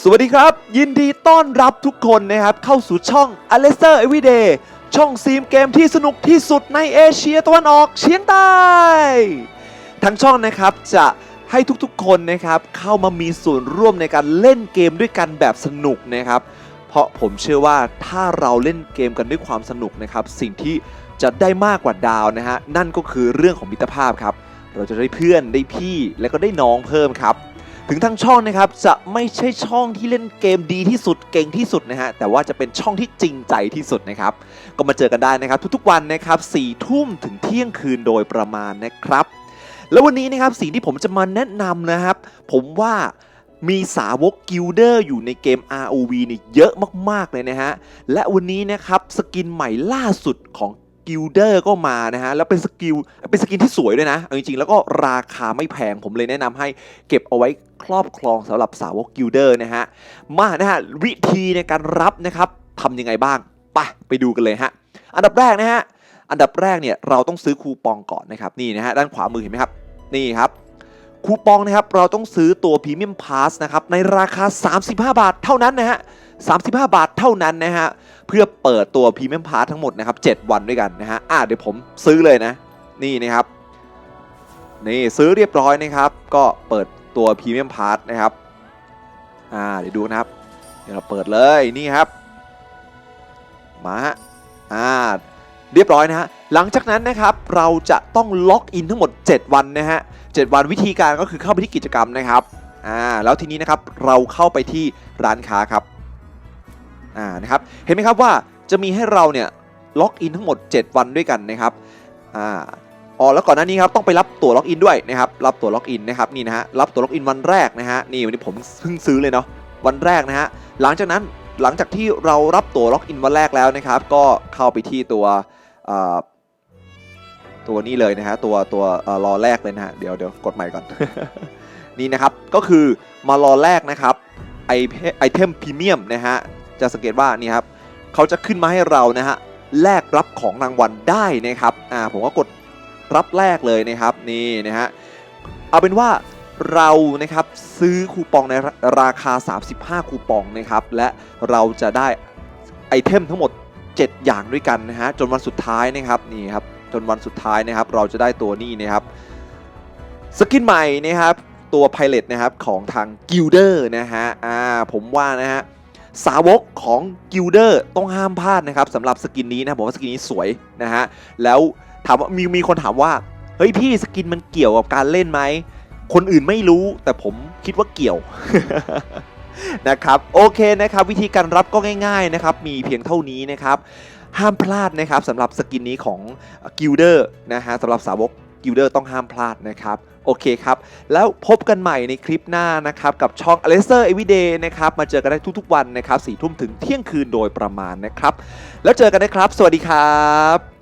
สวัสดีครับ ยินดีต้อนรับทุกคนนะครับ เข้าสู่ช่อง a l e s t e r Everyday ช่องซีมเกมที่สนุกที่สุดในเอเชียตะวันออกเฉียงใต้ทั้งช่องนะครับจะให้ทุกๆคนนะครับ เข้ามามีส่วนร่วมในการเล่นเกมด้วยกันแบบสนุกนะครับ เพราะผมเชื่อว่าถ้าเราเล่นเกมกันด้วยความสนุกนะครับ สิ่งที่จะได้มากกว่าดาวนะฮะนั่นก็คือเรื่องของมิตรภาพครับ เราจะได้เพื่อนได้พี่และก็ได้น้องเพิ่มครับ ถึงทั้งช่องนะครับจะไม่ใช่ช่องที่เล่นเกมดีที่สุดเก่งที่สุดนะฮะแต่ว่าจะเป็นช่องที่จริงใจที่สุดนะครับก็มาเจอกันได้นะครับทุกๆวันนะครับสี่ทุ่มถึงเที่ยงคืนโดยประมาณนะครับ แล้ววันนี้นะครับสิ่งที่ผมจะมาแนะนำนะครับ ผมว่ามีสาวกกิลเดอร์อยู่ในเกม ROV เนี่ยเยอะมากๆเลยนะฮะ และวันนี้นะครับ สกินใหม่ล่าสุดของ กิลเดอร์ก็มานะฮะ แล้วเป็นสกิลเป็นสกินที่สวยด้วยนะเอาจริงๆ แล้วก็ราคาไม่แพงผมเลยแนะนำให้เก็บเอาไว้ครอบครองสำหรับสาวกกิลเดอร์นะฮะ มานะฮะ วิธีในการรับนะครับทำยังไงบ้างไปไปดูกันเลยฮะ อันดับแรกนะฮะ อันดับแรกเนี่ยเราต้องซื้อคูปองก่อนนะครับนี่นะฮะด้านขวามือเห็นไหมครับนี่ครับคูปองนะครับเราต้องซื้อตัวพรีเมียมพาสนะครับในราคา 35 บาทเท่านั้นนะฮะ35 บาทเท่านั้นนะฮะ เพื่อเปิดตัวพรีเมียมพาสทั้งหมดนะครับ 7 วันด้วยกันนะฮะอะเดี๋ยวผมซื้อเลยนะ นี่นะครับ นี่ซื้อเรียบร้อยนะครับ ก็เปิดตัวพรีเมียมพาสนะครับอ่าเดี๋ยวดูนะครับ เดี๋ยวเราเปิดเลยนี่ครับ มาฮะอ่าเรียบร้อยนะฮะหลังจากนั้นนะครับเราจะต้องล็อกอินทั้งหมด 7 วันนะฮะ7วันวิธีการก็คือเข้าไปที่กิจกรรมนะครับอ่าแล้วทีนี้นะครับเราเข้าไปที่ร้านค้าครับ อ่านะครับเห็นไหมครับว่าจะมีให้เราเนี่ยล็อกอินทั้งหมด 7 วันด้วยกันนะครับอ่าอ๋อแล้วก่อนหน้านี้ครับต้องไปรับตั๋วล็อกอินด้วยนะครับรับตั๋วล็อกอินนะครับนี่นะฮะรับตั๋วล็อกอินวันแรกนะฮะนี่วันนี้ผมเพิ่งซื้อเลยเนาะวันแรกนะฮะหลังจากนั้นหลังจากที่เรารับตั๋วล็อกอินวันแรกแล้วนะครับ ก็เข้าไปที่ตัวตัวนี้เลยนะฮะตัวตัวเอ่อรอแรกเลยนะฮะเดี๋ยวเดี๋ยวกดใหม่ก่อน นี่นะครับก็คือมารอแรกนะครับไอไอเทมพรีเมียมนะฮะ จะสังเกตว่านี่ครับเขาจะขึ้นมาให้เรานะฮะแลกรับของรางวัลได้นะครับอ่าผมก็กดรับแรกเลยนะครับนี่นะฮะเอาเป็นว่าเรานะครับซื้อคูปองในราคา 35 คูปองนะครับและเราจะได้ไอเทมทั้งหมด 7 อย่างด้วยกันนะฮะจนวันสุดท้ายนะครับนี่ครับจนวันสุดท้ายนะครับเราจะได้ตัวนี้นะครับสกินใหม่นะครับตัวไพเ t นะครับของทางกิลเดอร์นะฮะอ่าผมว่านะฮะ สาวกของกิลเดอร์ต้องห้ามพลาดนะครับสำหรับสกินนี้นะผมว่าสกินนี้สวยนะฮะแล้วถามว่ามีมีคนถามว่าเฮ้ยพี่สกินมันเกี่ยวกับการเล่นไหมคนอื่นไม่รู้แต่ผมคิดว่าเกี่ยวนะครับโอเคนะครับวิธีการรับก็ง่ายๆนะครับมีเพียงเท่านี้นะครับห้ามพลาดนะครับสำหรับสกินนี้ของกิลเดอร์นะฮะสำหรับสาวก กิลเดอร์ต้องห้ามพลาดนะครับ โอเคครับ แล้วพบกันใหม่ในคลิปหน้านะครับ กับช่อง a l e s t e r Everyday นะครับ มาเจอกันได้ทุกๆวันนะครับสี่ทุ่มถึงเที่ยงคืนโดยประมาณนะครับ แล้วเจอกันนะครับ สวัสดีครับ